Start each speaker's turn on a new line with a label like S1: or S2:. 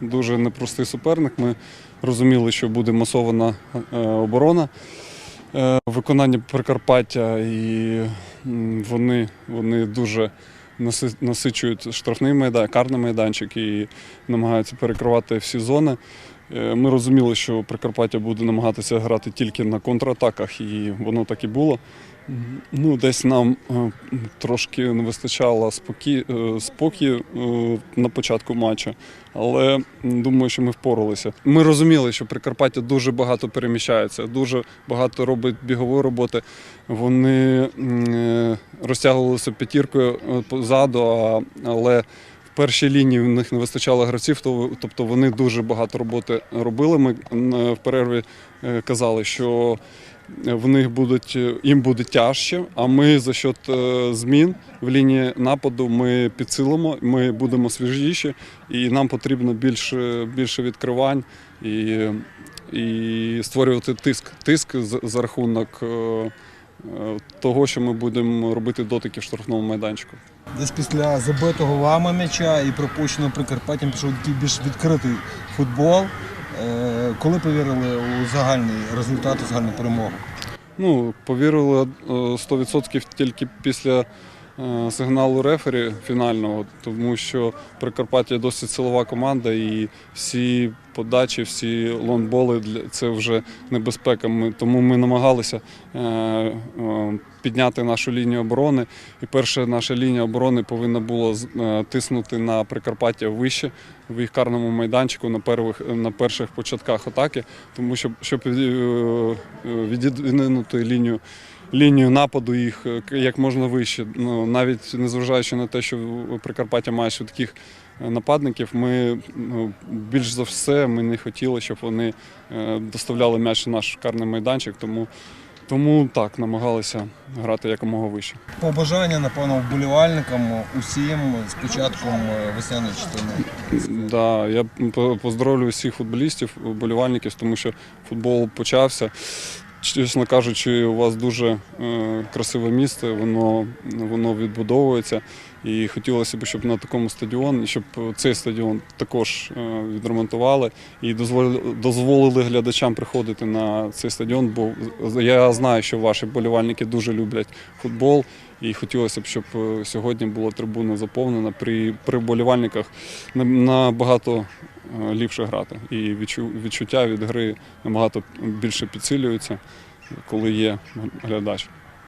S1: дуже непростий суперник. Ми розуміли, що буде масована е, оборона е, виконання Прикарпаття, і вони, вони дуже насичують штрафний майданчик, карний майданчик і намагаються перекривати всі зони. Е, Ми розуміли, що Прикарпаття буде намагатися грати тільки на контратаках, і воно так і було. Ну, десь нам е, трошки не вистачало е, спокою е, на початку матчу, але думаю, що ми впоралися. Ми розуміли, що Прикарпаття дуже багато переміщається, дуже багато робить бігової роботи. Вони розтягувалися п'ятіркою позаду, але першій лінії в них не вистачало гравців, тобто вони дуже багато роботи робили. Ми в перерві е, казали, що в них будуть їм буде тяжче. А ми за счет е, змін в лінії нападу ми підсилимо, ми будемо свіжіші, і нам потрібно більше, більше відкривань і, і створювати тиск. Тиск за, рахунок е, е, того, що ми будемо робити дотики в штрафному майданчику.
S2: Десь після забитого вами м'яча і пропущеного Прикарпаттям пішов такий більш відкритий футбол. Е, Коли повірили у загальний результат, у загальну перемогу?
S1: Ну, повірили е, 100% тільки після е, сигналу рефері фінального, тому що Прикарпаття досить силова команда, і всі подачі, всі лонболи це вже небезпека. Ми, тому ми намагалися е, е, підняти нашу лінію оборони. І перша наша лінія оборони повинна була е, тиснути на Прикарпаття вище в їх карному майданчику на первих на перших початках атаки, тому що щоб відідвинути лінію. Лінію нападу їх е, як можна вище. Ну, навіть незважаючи на те, що Прикарпаття має швидких е, нападників, ми ну, більш за все ми не хотіли, щоб вони е, доставляли м'яч на наш карний майданчик. Тому, тому так намагалися грати якомога вище.
S2: Побажання, напевно, вболівальникам усім з початком весняної частини.
S1: Да, я по- поздоровлюю всіх футболістів, вболівальників, тому що футбол почався. Чесно кажучи, у вас дуже е, красиве місце, воно, воно відбудовується. І хотілося б, щоб на такому стадіоні, щоб цей стадіон також е, відремонтували і дозволили, глядачам приходити на цей стадіон, бо я знаю, що ваші болівальники дуже люблять футбол. І хотілося б, щоб е, сьогодні була трибуна заповнена. При, при болівальниках набагато е, ліпше грати. І відчу- відчуття від гри набагато більше підсилюються, коли є глядач.